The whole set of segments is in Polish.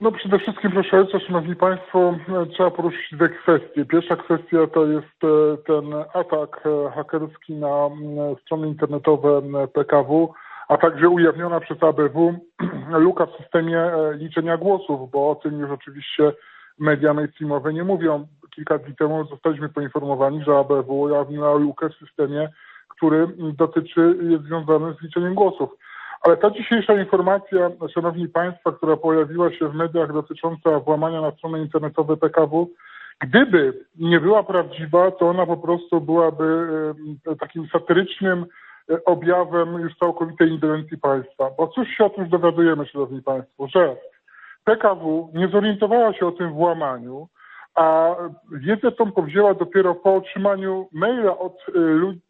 No przede wszystkim, proszę ojca, szanowni państwo, e, trzeba poruszyć dwie kwestie. Pierwsza kwestia to jest e, ten atak e, hakerski na strony internetowe PKW, a także ujawniona przez ABW luka w systemie liczenia głosów, bo o tym już oczywiście media mainstreamowe nie mówią. Kilka dni temu zostaliśmy poinformowani, że ABW ujawniła lukę w systemie, który dotyczy, jest związany z liczeniem głosów. Ale ta dzisiejsza informacja, szanowni państwo, która pojawiła się w mediach dotycząca włamania na strony internetowe PKW, gdyby nie była prawdziwa, to ona po prostu byłaby e, takim satyrycznym e, objawem już całkowitej ingerencji państwa. Bo cóż się otóż dowiadujemy, szanowni państwo, że PKW nie zorientowała się o tym włamaniu, a wiedzę tą powzięła dopiero po otrzymaniu maila od,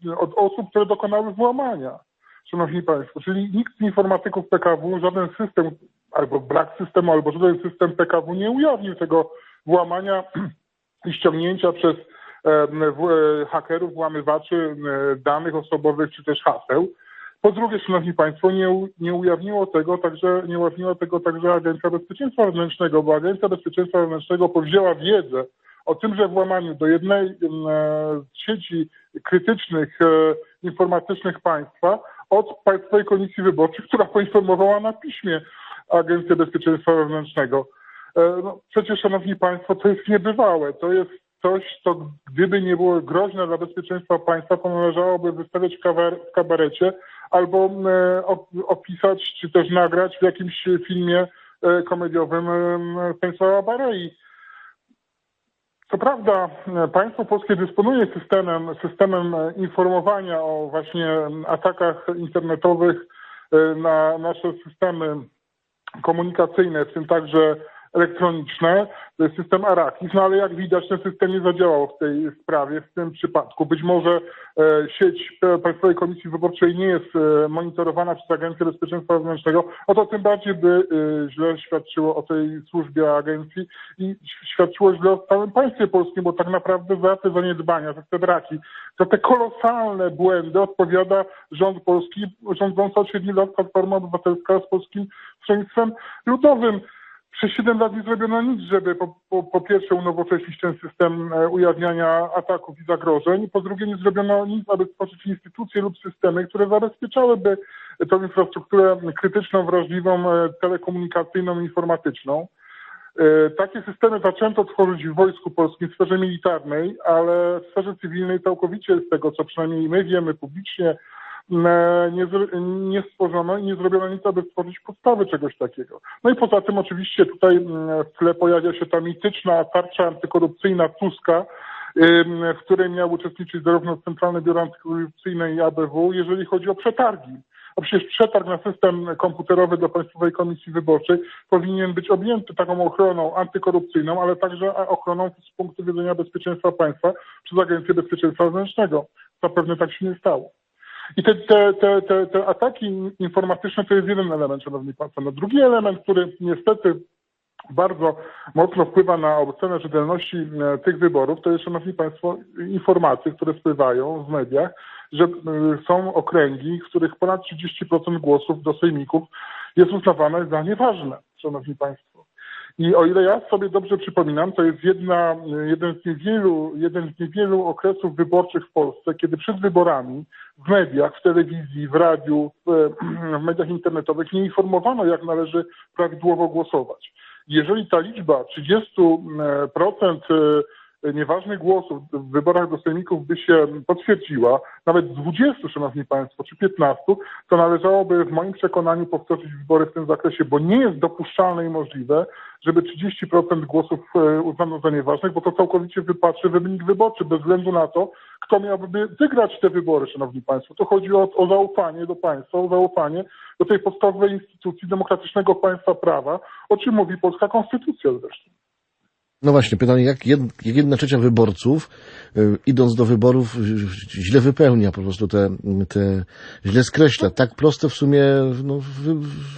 e, od osób, które dokonały włamania. Szanowni Państwo, czyli nikt z informatyków PKW, żaden system, albo brak systemu, albo żaden system PKW nie ujawnił tego włamania i ściągnięcia przez e, hakerów, włamywaczy danych osobowych czy też haseł. Po drugie, Szanowni Państwo, nie, nie ujawniło tego także, nie ujawniła tego także Agencja Bezpieczeństwa Wewnętrznego, bo Agencja Bezpieczeństwa Wewnętrznego powzięła wiedzę o tymże włamaniu do jednej em, e, z sieci krytycznych e, informatycznych państwa od Państwowej Komisji Wyborczej, która poinformowała na piśmie Agencję Bezpieczeństwa Wewnętrznego. E, No, przecież, Szanowni Państwo, to jest niebywałe. To jest coś, co gdyby nie było groźne dla bezpieczeństwa państwa, to należałoby wystawiać w kabar- w kabarecie albo e, op- opisać, czy też nagrać w jakimś filmie komediowym Państwa Barei. Co prawda e, państwo polskie dysponuje systemem, systemem e, informowania o właśnie atakach internetowych e, na nasze systemy komunikacyjne, w tym także elektroniczne, system Arakis, no ale jak widać ten system nie zadziałał w tej sprawie, w tym przypadku. Być może e, sieć e, Państwowej Komisji Wyborczej nie jest e, monitorowana przez Agencję Bezpieczeństwa Wewnętrznego, no to tym bardziej by źle świadczyło o tej służbie agencji i świadczyło źle o całym państwie polskim, bo tak naprawdę za te zaniedbania, za te braki, za te kolosalne błędy odpowiada rząd polski, rządząca od 7 lat Platforma Obywatelska z Polskim Stronnictwem Ludowym. Przez 7 lat nie zrobiono nic, żeby po, po, po pierwsze unowocześnić ten system e, ujawniania ataków i zagrożeń, po drugie nie zrobiono nic, aby stworzyć instytucje lub systemy, które zabezpieczałyby tą infrastrukturę krytyczną, wrażliwą, e, telekomunikacyjną, informatyczną. E, Takie systemy zaczęto tworzyć w Wojsku Polskim, w sferze militarnej, ale w sferze cywilnej całkowicie z tego, co przynajmniej my wiemy publicznie, nie, nie stworzono i nie zrobiono nic, aby stworzyć podstawy czegoś takiego. No i poza tym oczywiście tutaj w tle pojawia się ta mityczna tarcza antykorupcyjna Tuska, w której miał uczestniczyć zarówno Centralne Biuro Antykorupcyjne i ABW, jeżeli chodzi o przetargi. A przecież przetarg na system komputerowy do Państwowej Komisji Wyborczej powinien być objęty taką ochroną antykorupcyjną, ale także ochroną z punktu widzenia bezpieczeństwa państwa przez Agencję Bezpieczeństwa Wewnętrznego. Zapewne tak się nie stało. I te, te, te, te, te ataki informatyczne to jest jeden element, Szanowni Państwo. No drugi element, który niestety bardzo mocno wpływa na ocenę rzetelności e, tych wyborów, to jest, Szanowni Państwo, informacje, które spływają w mediach, że e, są okręgi, w których ponad 30% głosów do sejmików jest uznawane za nieważne, Szanowni Państwo. I o ile ja sobie dobrze przypominam, to jest jedna, jeden, z niewielu, jeden z niewielu okresów wyborczych w Polsce, kiedy przed wyborami w mediach, w telewizji, w radiu, w, w mediach internetowych nie informowano, jak należy prawidłowo głosować. Jeżeli ta liczba 30% e, nieważnych głosów w wyborach do sejmików by się potwierdziła, nawet z 20, szanowni państwo, czy 15, to należałoby w moim przekonaniu powtórzyć wybory w tym zakresie, bo nie jest dopuszczalne i możliwe, żeby 30% głosów e, uznano za nieważnych, bo to całkowicie wypatrzy wynik wyborczy, bez względu na to, kto miałby wygrać te wybory, szanowni państwo. To chodzi o, o zaufanie do państwa, o zaufanie do tej podstawowej instytucji demokratycznego państwa prawa, o czym mówi polska konstytucja zresztą. No właśnie, pytanie, jak, jed, jak jedna trzecia wyborców, y, idąc do wyborów, y, źle wypełnia po prostu te, te źle skreśla. Tak proste w sumie no, w,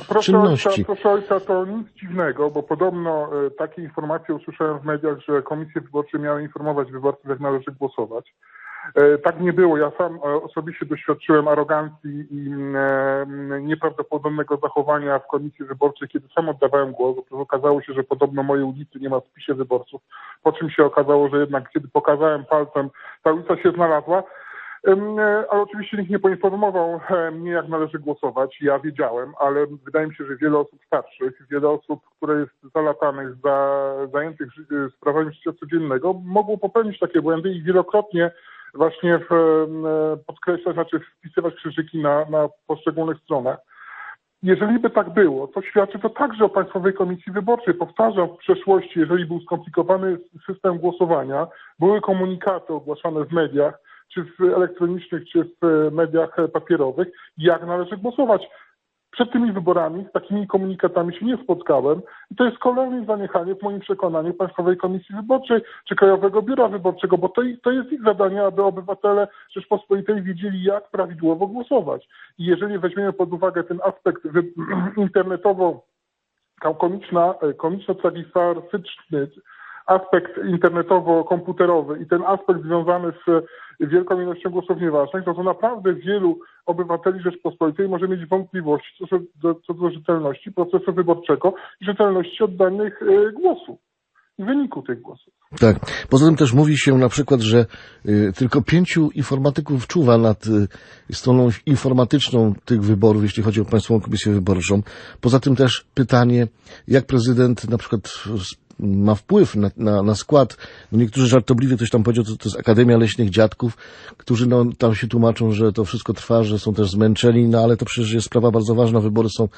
w Proszę czynności. ojca, proszę ojca, to nic dziwnego, bo podobno e, takie informacje usłyszałem w mediach, że komisje wyborcze miały informować wyborców, jak należy głosować. E, Tak nie było. Ja sam e, osobiście doświadczyłem arogancji i e, nieprawdopodobnego zachowania w komisji wyborczej, kiedy sam oddawałem głos. Okazało się, że podobno mojej ulicy nie ma w spisie wyborców, po czym się okazało, że jednak kiedy pokazałem palcem, ta ulica się znalazła. Ale oczywiście nikt nie poinformował mnie, jak należy głosować. Ja wiedziałem, ale wydaje mi się, że wiele osób starszych, wiele osób, które jest zalatanych, za, zajętych sprawami życia codziennego, mogło popełnić takie błędy i wielokrotnie właśnie w, e, podkreślać, znaczy wpisywać krzyżyki na, na poszczególnych stronach. Jeżeli by tak było, to świadczy to także o Państwowej Komisji Wyborczej. Powtarzam, w przeszłości, jeżeli był skomplikowany system głosowania, były komunikaty ogłaszane w mediach, czy w elektronicznych, czy w mediach papierowych, jak należy głosować. Przed tymi wyborami z takimi komunikatami się nie spotkałem i to jest kolejne zaniechanie w moim przekonaniu Państwowej Komisji Wyborczej czy Krajowego Biura Wyborczego, bo to, to jest ich zadanie, aby obywatele Rzeczpospolitej wiedzieli, jak prawidłowo głosować. I jeżeli weźmiemy pod uwagę ten aspekt internetowo komiczna, komiczno-tragiczny aspekt internetowo-komputerowy i ten aspekt związany z wielką ilością głosów nieważnych, no to naprawdę wielu obywateli Rzeczpospolitej może mieć wątpliwości co do, co do rzetelności procesu wyborczego i rzetelności oddanych e, głosów i wyniku tych głosów. Tak. Poza tym też mówi się na przykład, że y, tylko pięciu informatyków czuwa nad y, stroną informatyczną tych wyborów, jeśli chodzi o Państwową Komisję Wyborczą. Poza tym też pytanie, jak prezydent na przykład ma wpływ na, na, na skład. No niektórzy żartobliwie ktoś tam powiedział, to, to jest Akademia Leśnych Dziadków, którzy no, tam się tłumaczą, że to wszystko trwa, że są też zmęczeni, no ale to przecież jest sprawa bardzo ważna. Wybory są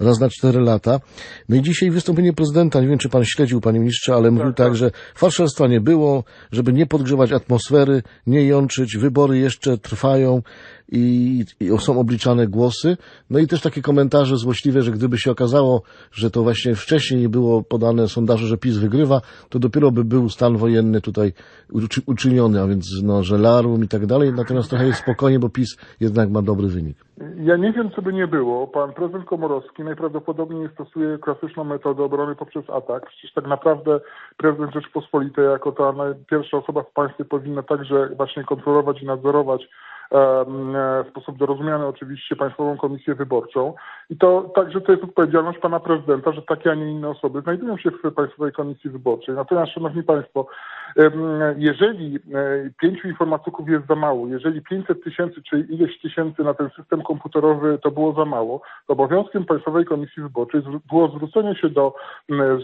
raz na cztery lata. No i dzisiaj wystąpienie prezydenta, nie wiem czy pan śledził, panie ministrze, ale mówił tak, że fałszerstwa nie było, żeby nie podgrzewać atmosfery, nie jączyć, wybory jeszcze trwają i, i są obliczane głosy. No i też takie komentarze złośliwe, że gdyby się okazało, że to właśnie wcześniej nie było podane sondaże, że PiS wygrywa, to dopiero by był stan wojenny tutaj uczy, uczyniony, a więc no, że larum i tak dalej. Natomiast trochę jest spokojnie, bo PiS jednak ma dobry wynik. Ja nie wiem, co by nie było. Pan prezydent Komorowski najprawdopodobniej stosuje klasyczną metodę obrony poprzez atak. Przecież tak naprawdę prezydent Rzeczpospolitej jako ta pierwsza osoba w państwie powinna także właśnie kontrolować i nadzorować w sposób dorozumiany oczywiście Państwową Komisję Wyborczą. I to także to jest odpowiedzialność pana prezydenta, że takie, a nie inne osoby znajdują się w Państwowej Komisji Wyborczej. Natomiast, szanowni państwo, jeżeli e, pięciu informatyków jest za mało, jeżeli 500 tysięcy czy ileś tysięcy na ten system komputerowy to było za mało, to obowiązkiem Państwowej Komisji Wyborczej było zwrócenie się do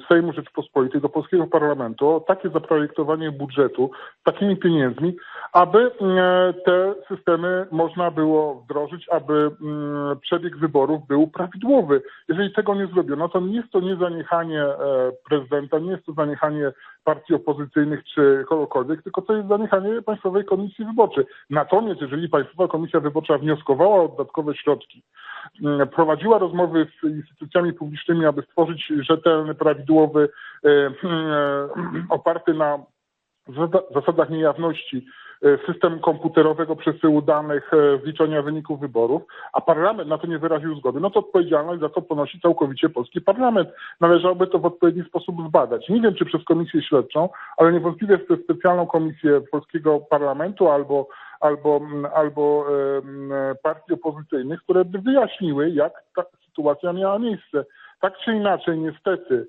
Sejmu Rzeczpospolitej, do polskiego parlamentu o takie zaprojektowanie budżetu takimi pieniędzmi, aby m, te systemy można było wdrożyć, aby m, przebieg wyborów był prawidłowy. Jeżeli tego nie zrobiono, to nie jest to nie zaniechanie e, prezydenta, nie jest to zaniechanie partii opozycyjnych czy kogokolwiek, tylko to jest zaniechanie Państwowej Komisji Wyborczej. Natomiast jeżeli Państwowa Komisja Wyborcza wnioskowała o dodatkowe środki, m, prowadziła rozmowy z instytucjami publicznymi, aby stworzyć rzetelny, prawidłowy, e, e, oparty na zasadach niejawności system komputerowego przesyłu danych, e, wliczenia wyników wyborów, a parlament na to nie wyraził zgody, no to odpowiedzialność za to ponosi całkowicie polski parlament. Należałoby to w odpowiedni sposób zbadać. Nie wiem, czy przez komisję śledczą, ale niewątpliwie przez specjalną komisję polskiego parlamentu albo albo, albo partii opozycyjnych, które by wyjaśniły, jak ta sytuacja miała miejsce. Tak czy inaczej, niestety,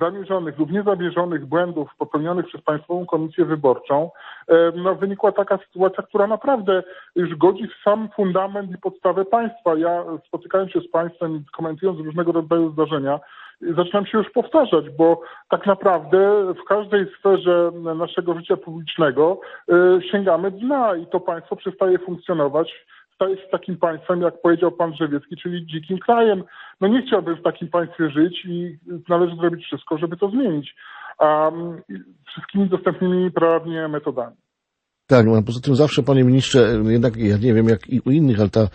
zamierzonych lub niezamierzonych błędów popełnionych przez Państwową Komisję Wyborczą e, no, wynikła taka sytuacja, która naprawdę już godzi w sam fundament i podstawę państwa. Ja spotykając się z Państwem komentując różnego rodzaju zdarzenia, zaczynam się już powtarzać, bo tak naprawdę w każdej sferze naszego życia publicznego sięgamy dna i to państwo przestaje funkcjonować się takim państwem, jak powiedział pan Drzewiecki, czyli dzikim krajem. No nie chciałbym w takim państwie żyć i należy zrobić wszystko, żeby to zmienić. Um, wszystkimi dostępnymi prawnie metodami. Tak, no, poza tym zawsze, panie ministrze, jednak ja nie wiem jak i u innych, ale ta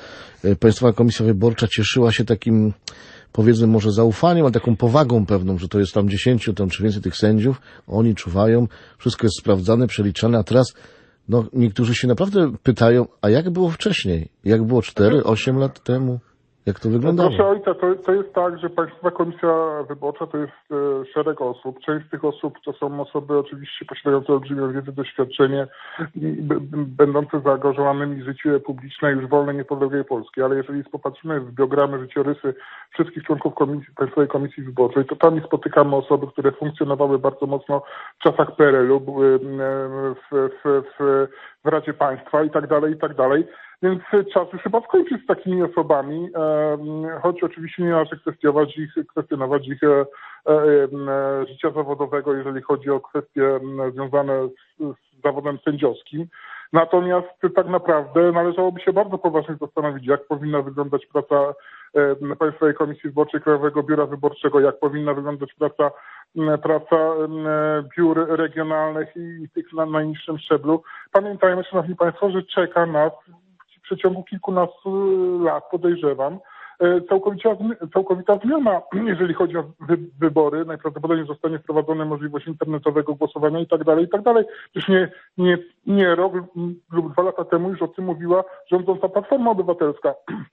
e, Państwowa Komisja Wyborcza cieszyła się takim, powiedzmy może zaufaniem, ale taką powagą pewną, że to jest tam dziesięciu tam czy więcej tych sędziów, oni czuwają, wszystko jest sprawdzane, przeliczane, a teraz no, niektórzy się naprawdę pytają, a jak było wcześniej? Jak było 4, 8 lat temu? Jak to wyglądało? Proszę ojca, to, to jest tak, że Państwowa Komisja Wyborcza to jest e, szereg osób. Część z tych osób to są osoby oczywiście posiadające olbrzymią wiedzę, doświadczenie, b- będące zaangażowanymi w życie publiczne już wolnej, niepodległej Polski. Ale jeżeli popatrzymy w biogramy, życiorysy wszystkich członków komisji, Państwowej Komisji Wyborczej, to tam spotykamy osoby, które funkcjonowały bardzo mocno w czasach PRL-u, były w, w, w, w Radzie Państwa i tak dalej, i tak dalej. Więc czas już chyba skończyć z takimi osobami, em, choć oczywiście nie należy kwestionować ich, kwestionować ich e, e, e, życia zawodowego, jeżeli chodzi o kwestie związane z, z zawodem sędziowskim. Natomiast tak naprawdę należałoby się bardzo poważnie zastanowić, jak powinna wyglądać praca Państwowej Komisji Wyborczej Krajowego Biura Wyborczego, jak powinna wyglądać praca, praca biur regionalnych i, tych na najniższym szczeblu. Pamiętajmy, Szanowni Państwo, że czeka nas przeciągu kilkunastu lat, podejrzewam, e, całkowita, całkowita zmiana, jeżeli chodzi o wy, wybory. Najprawdopodobniej zostanie wprowadzona możliwość internetowego głosowania i tak dalej, i tak dalej. Przecież nie, nie, nie rok lub dwa lata temu już o tym mówiła rządząca Platforma Obywatelska.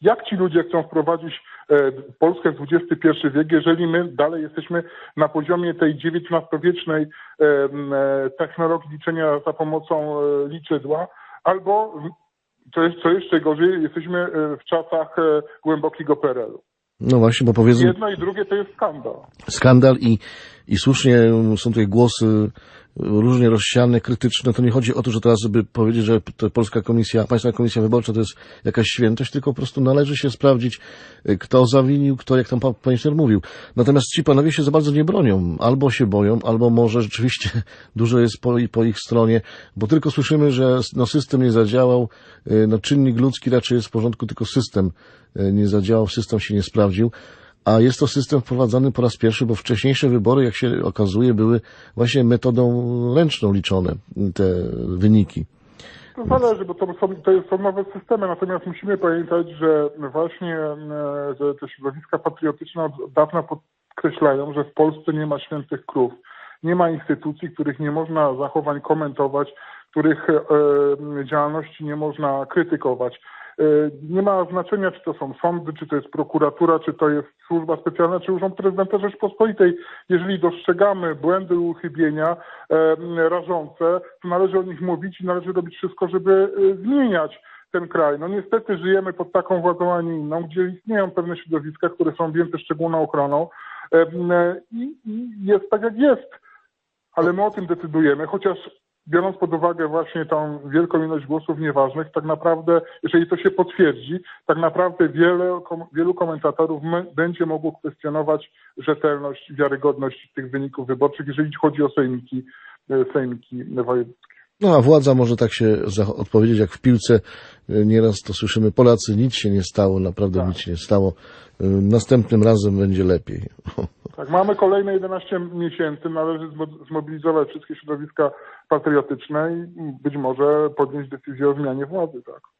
Jak ci ludzie chcą wprowadzić e, Polskę w XXI wiek, jeżeli my dalej jesteśmy na poziomie tej XIX-wiecznej e, technologii liczenia za pomocą liczydła, albo co, jest, co jeszcze gorzej, jesteśmy e, w czasach e, głębokiego PRL-u. No właśnie, bo powiedzmy, Jedno i drugie to jest skandal. skandal i, i słusznie są tutaj głosy różnie rozsiane, krytyczne. To nie chodzi o to, że teraz, żeby powiedzieć, że Polska Komisja, Państwa Komisja Wyborcza to jest jakaś świętość, tylko po prostu należy się sprawdzić, y, kto zawinił, kto, jak tam pan minister mówił. Natomiast ci panowie się za bardzo nie bronią. Albo się boją, albo może rzeczywiście dużo jest po, po ich stronie, bo tylko słyszymy, że no, system nie zadziałał, y, no, czynnik ludzki raczej jest w porządku, tylko system nie zadziałał, system się nie sprawdził a jest to system wprowadzany po raz pierwszy, bo wcześniejsze wybory, jak się okazuje, były właśnie metodą ręczną liczone, te wyniki. To zależy, bo to są, to są nowe systemy, natomiast musimy pamiętać, że właśnie e, że te środowiska patriotyczne od dawna podkreślają, że w Polsce nie ma świętych krów. Nie ma instytucji, których nie można zachowań komentować, których e, działalności nie można krytykować. E, Nie ma znaczenia, czy to są sądy, czy to jest prokuratura, czy to jest służba specjalna, czy urząd prezydenta Rzeczpospolitej. Jeżeli dostrzegamy błędy, uchybienia e, rażące, to należy o nich mówić i należy robić wszystko, żeby e, zmieniać ten kraj. No niestety żyjemy pod taką władzą, a nie inną, gdzie istnieją pewne środowiska, które są objęte szczególną ochroną i jest tak, jak jest. Ale my o tym decydujemy, chociaż biorąc pod uwagę właśnie tą wielką ilość głosów nieważnych, tak naprawdę, jeżeli to się potwierdzi, tak naprawdę wiele, wielu komentatorów będzie mogło kwestionować rzetelność i wiarygodność tych wyników wyborczych, jeżeli chodzi o sejmiki, e, sejmiki wojewódzkie. No a władza może tak się odpowiedzieć jak w piłce. Y, Nieraz to słyszymy, Polacy, nic się nie stało, naprawdę Tak. nic się nie stało. Y, Następnym razem będzie lepiej. Tak, mamy kolejne 11 miesięcy, należy zmo- zmobilizować wszystkie środowiska patriotyczne i być może podjąć decyzję o zmianie władzy, tak.